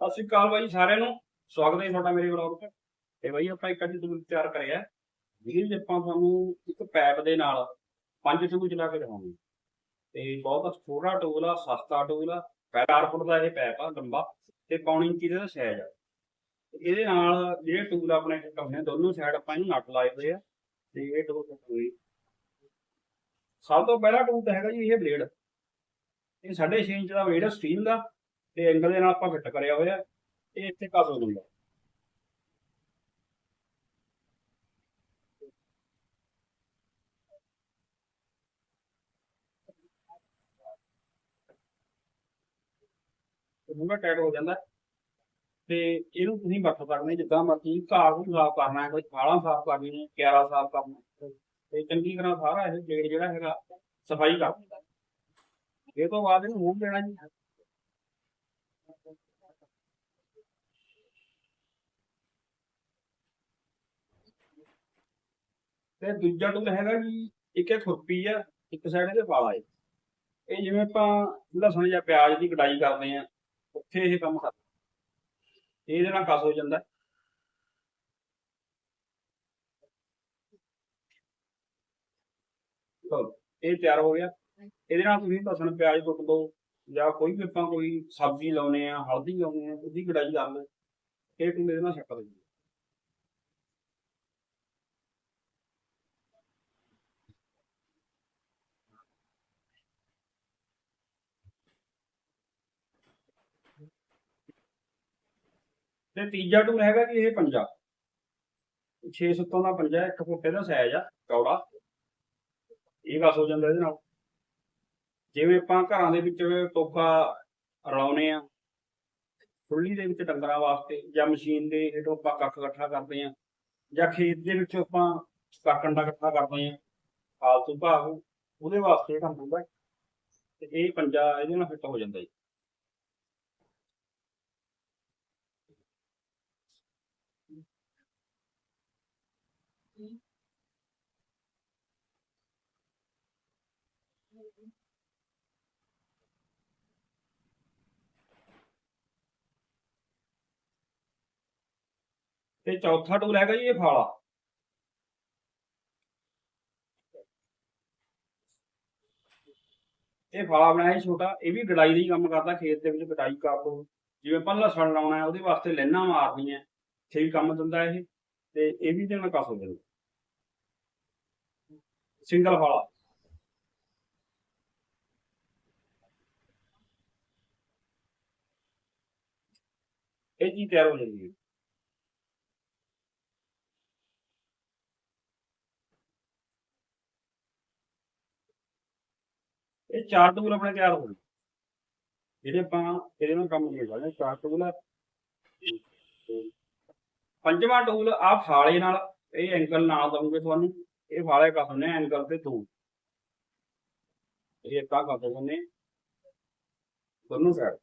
ਸਤਿ ਸ਼੍ਰੀ ਅਕਾਲ ਬਾਈ ਸਾਰਿਆਂ ਨੂੰ। ਸਵਾਗਤ ਹੈ ਤੁਹਾਡਾ ਮੇਰੇ ਵਲੌਗ ਤੇ ਤੇ ਬਾਈ ਆਪਾਂ ਇੱਕ ਅੱਜ ਟੂਲ ਤਿਆਰ ਕਰਿਆ। ਜਿਹਦੇ ਆਪਾਂ ਤੁਹਾਨੂੰ ਇੱਕ ਪੈਪ ਦੇ ਨਾਲ ਪੰਜ ਟੂਲ ਚਲਾ ਕੇ ਦਿਖਾਉਂਗੇ। ਤੇ ਬਹੁਤ ਛੋਟਾ ਟੂਲ ਆ, ਸਸਤਾ ਟੂਲ ਆ। 4 ਫੁੱਟ ਦਾ ਇਹ ਪੈਪ ਆ, ਲੰਬਾ ਤੇ ਪੌਣੀ ਇੰਚ ਦਾ ਸਾਈਜ਼ ਆ। ਇਹਦੇ ਨਾਲ ਜਿਹੜੇ ਟੂਲ ਆਪਣੇ ਕੰਨੇ ਦੋਨੋਂ ਸਾਈਡ ਆਪਾਂ ਇਹਨੂੰ ਨਟ ਲਾਏ ਹੋਏ ਆ। ਤੇ ਇਹ ਟੂਲ ਹੋਈ ਸਭ ਤੋਂ ਪਹਿਲਾ ਟੂਲ ਤਾਂ ਹੈਗਾ ਜੀ ਇਹ ਬਲੇਡ। ਇਹ 6.5 ਇੰਚ ਦਾ ਬਲੇਡ ਆ, ਸਟੀਲ ਦਾ। ਤੇ ਐਂਗਲ ਦੇ ਨਾਲ ਆਪਾਂ ਫਿੱਟ ਕਰਿਆ ਹੋਇਆ, ਇਹ ਇੱਥੇ ਕੱਸ ਹੋ ਜਾਂਦਾ ਪੂਰਾ ਟਾਈਟ ਹੋ ਜਾਂਦਾ। ਤੇ ਇਹਨੂੰ ਤੁਸੀਂ ਵਰਤ ਸਕਦੇ ਜਿੱਦਾਂ ਮਰਜ਼ੀ, ਘਾਹ ਨੂੰ ਸਾਫ਼ ਕਰਨਾ ਹੈ, ਕੋਈ ਖਾਲਾਂ ਸਾਫ਼ ਕਰਨੀ ਹੈ ਕਿਆਰਾ ਸਾਫ਼ ਕਰਨਾ ਤੇ ਚੰਗੀ ਤਰ੍ਹਾਂ ਸਾਰਾ ਇਹ ਬਲੇਡ ਜਿਹੜਾ ਹੈਗਾ, ਸਫ਼ਾਈ ਕਰ। ਦਿੰਦਾ ਇਹ ਤੋਂ ਬਾਅਦ ਇਹਨੂੰ ਮੂੰਹ ਦੇਣਾ ਜੀ ਤੇ ਦੂਜਾ ਟੂਲ ਹੈਗਾ ਜੀ, ਇੱਕ ਇਹ ਖੁਰਪੀ ਆ, ਇੱਕ ਸਾਈਡ ਇਹਦੇ ਫਾਲਾ ਹੈ ਇਹ ਜਿਵੇਂ ਆਪਾਂ ਲਸਣ ਜਾਂ ਪਿਆਜ਼ ਦੀ ਕਟਾਈ ਕਰਦੇ ਆ, ਉੱਥੇ ਇਹ ਕੰਮ ਕਰਦਾ। ਇਹਦੇ ਨਾਲ ਕਸ ਹੋ ਜਾਂਦਾ। ਇਹ ਤਿਆਰ ਹੋ ਗਿਆ। ਇਹਦੇ ਨਾਲ ਤੁਸੀਂ ਲਸਣ, ਪਿਆਜ਼ ਕੁੱਟ ਦੋ, ਜਾਂ ਕੋਈ ਵੀ ਆਪਾਂ ਕੋਈ ਸਬਜ਼ੀ ਲਾਉਨੇ ਆ, ਹਲਦੀ ਲਾਉਨੇ ਆ, ਉਹਦੀ ਕਟਾਈ ਕਰ ਲਓ। ਇਹ ਟੂਲ ਇਹਦੇ ਨਾਲ ਛੱਕ ਦਿਓ ਤੇ ਤੀਜਾ ਟੂਲ ਹੈਗਾ ਜੀ ਇਹ ਪੰਜਾ। 6 ਸੱਤੋਂ ਦਾ ਪੰਜਾ, ਇੱਕ ਫੁੱਟ ਦਾ ਸਾਈਜ਼ ਆ ਕੌੜਾ ਇਹ ਬਸ ਹੋ ਜਾਂਦਾ ਇਹਦੇ ਨਾਲ। ਜਿਵੇਂ ਆਪਾਂ ਘਰਾਂ ਦੇ ਵਿੱਚ ਟੋਕਾ ਰਲਾਉਨੇ ਆ ਫੁੱਲੀ ਦੇ ਵਿੱਚ ਡੰਗਰਾਂ ਵਾਸਤੇ ਜਾਂ ਮਸ਼ੀਨ ਦੇ ਹੇਠੋਂ ਆਪਾਂ ਕੱਖ ਇਕੱਠਾ ਕਰਦੇ ਆ ਜਾਂ ਖੇਤ ਦੇ ਵਿੱਚ ਆਪਾਂ ਕੱਕਣ ਦਾ ਇਕੱਠਾ ਕਰਦੇ ਆ ਫਾਲਤੂ ਭਾਗ, ਉਹਦੇ ਵਾਸਤੇ ਇਹ ਕੰਮ ਹੁੰਦਾ ਤੇ ਇਹ ਪੰਜਾ ਇਹਦੇ ਨਾਲ ਫਿੱਟ ਹੋ ਜਾਂਦਾ ਜੀ। ਤੇ ਚੌਥਾ ਟੂਲ ਹੈਗਾ ਜੀ ਇਹ ਫਾਲਾ। ਇਹ ਫਾਲਾ ਬਣਾਇਆ ਛੋਟਾ, ਇਹ ਵੀ ਗਡਾਈ ਦਾ ਹੀ ਕੰਮ ਕਰਦਾ, ਖੇਤ ਦੇ ਵਿੱਚ ਗਡਾਈ ਕਰ ਲਓ। ਜਿਵੇਂ ਆਪਾਂ ਲਸਣ ਲਾਉਣਾ ਹੈ, ਉਹਦੇ ਵਾਸਤੇ ਲੈਣਾ ਮਾਰਨੀਆਂ, ਇੱਥੇ ਵੀ ਕੰਮ ਦਿੰਦਾ ਇਹ। ਤੇ ਇਹ ਵੀ ਦੇ ਨਾਲ ਕਸ ਸਿੰਗਲ ਫਾਲਾ ਇਹ ਜੀ ਤਿਆਰ ਹੋ ਜਾਂਦੀ ਹੈ। ਇਹ ਚਾਰ ਟੂਲ ਆਪਣੇ ਤਿਆਰ ਹੋ ਗਏ। ਜਿਹੜੇ ਆਪਾਂ ਇਹਦੇ ਨਾਲ ਕੰਮ ਨਹੀਂ ਕਰਦੇ ਚਾਰ ਟੂਲ ਆ। ਪੰਜਵਾਂ ਟੂਲ ਆ ਫਾਲੇ ਨਾਲ, ਇਹ ਐਂਗਲ ਨਾਲ ਦਵਾਂਗੇ ਤੁਹਾਨੂੰ, ਇਹ ਫਾਲੇ ਕਾ ਹੁੰਨੇ ਐਂਗਲ ਤੇ ਦੋ ਇਹ ਕਾ ਕਾ ਦੋਨੋਂ ਸਾਈਡ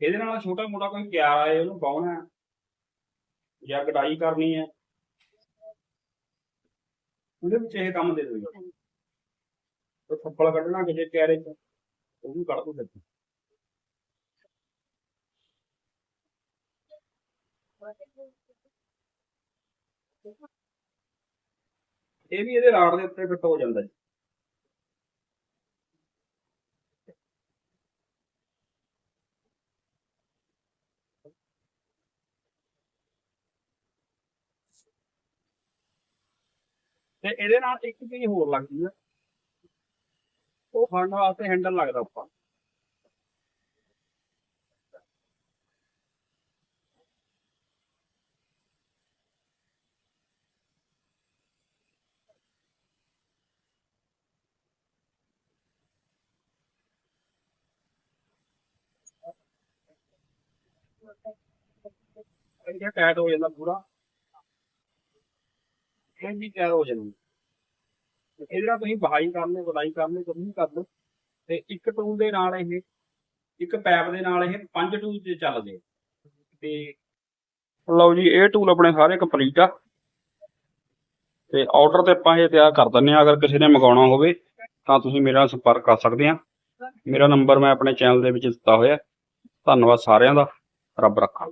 ਇਹਦੇ ਨਾਲ ਛੋਟਾ ਮੋਟਾ ਕੋਈ ਕਿਆਰ ਆਏ ਉਹਨੂੰ ਪਾਉਣਾ ਹੈ। ਜਾਂ ਕਢਾਈ ਕਰਨੀ ਹੈ। ਉਹਦੇ ਵਿੱਚ ਇਹ ਕੰਮ ਦੇ ਦਿਓ ਉਹ ਥੱਪੜ ਕੱਢਣਾ ਕਿਸੇ ਕਿਆਰੇ ਚ ਉਹ ਵੀ ਕੱਢ ਦੋ ਫਿਰ ਇਹ ਵੀ ਇਹਦੇ ਰਾਡ ਦੇ ਉੱਤੇ ਫਿੱਟ ਹੋ ਜਾਂਦਾ ਜੀ। ਤੇ ਇਹਦੇ ਨਾਲ ਇੱਕ ਚੀਜ਼ ਹੋਰ ਲੱਗਦੀ ਆ। ਉਹ ਫੜਨ ਵਾਸਤੇ ਹੈਂਡਲ ਲੱਗਦਾ ਉੱਪਰ ਇਹ ਟਾਈਟ ਹੋ ਜਾਂਦਾ ਪੂਰਾ। ਇਹ ਵੀ ਤਿਆਰ ਹੋ ਜਾਂਦੀ ਇਹਦੇ ਨਾਲ ਤੁਸੀਂ ਵਹਾਈ ਕਰ ਲਓ ਗਲਾਈ ਕਰ ਲਓ। ਤੇ ਇੱਕ ਟੂਲ ਦੇ ਨਾਲ ਇਹ, ਇੱਕ ਪੈਪ ਦੇ ਨਾਲ ਇਹ ਪੰਜ ਟੂਲ ਤੇ ਚੱਲਦੇ ਤੇ ਲਓ ਜੀ, ਇਹ ਟੂਲ ਆਪਣੇ ਸਾਰੇ ਕੰਪਲੀਟ ਆ। ਤੇ ਆਰਡਰ ਤੇ ਆਪਾਂ ਇਹ ਤਿਆਰ ਕਰ ਦਿੰਨੇ ਆ ਅਗਰ ਕਿਸੇ ਨੇ ਮੰਗਾਉਣਾ ਹੋਵੇ, ਤਾਂ ਤੁਸੀਂ ਮੇਰੇ ਨਾਲ ਸੰਪਰਕ ਕਰ ਸਕਦੇ ਆ ਮੇਰਾ ਨੰਬਰ ਮੈਂ ਆਪਣੇ ਚੈਨਲ ਦੇ ਵਿੱਚ ਦਿੱਤਾ ਹੋਇਆ ਧੰਨਵਾਦ ਸਾਰਿਆਂ ਦਾ। ਰੱਬ ਰੱਖਾ।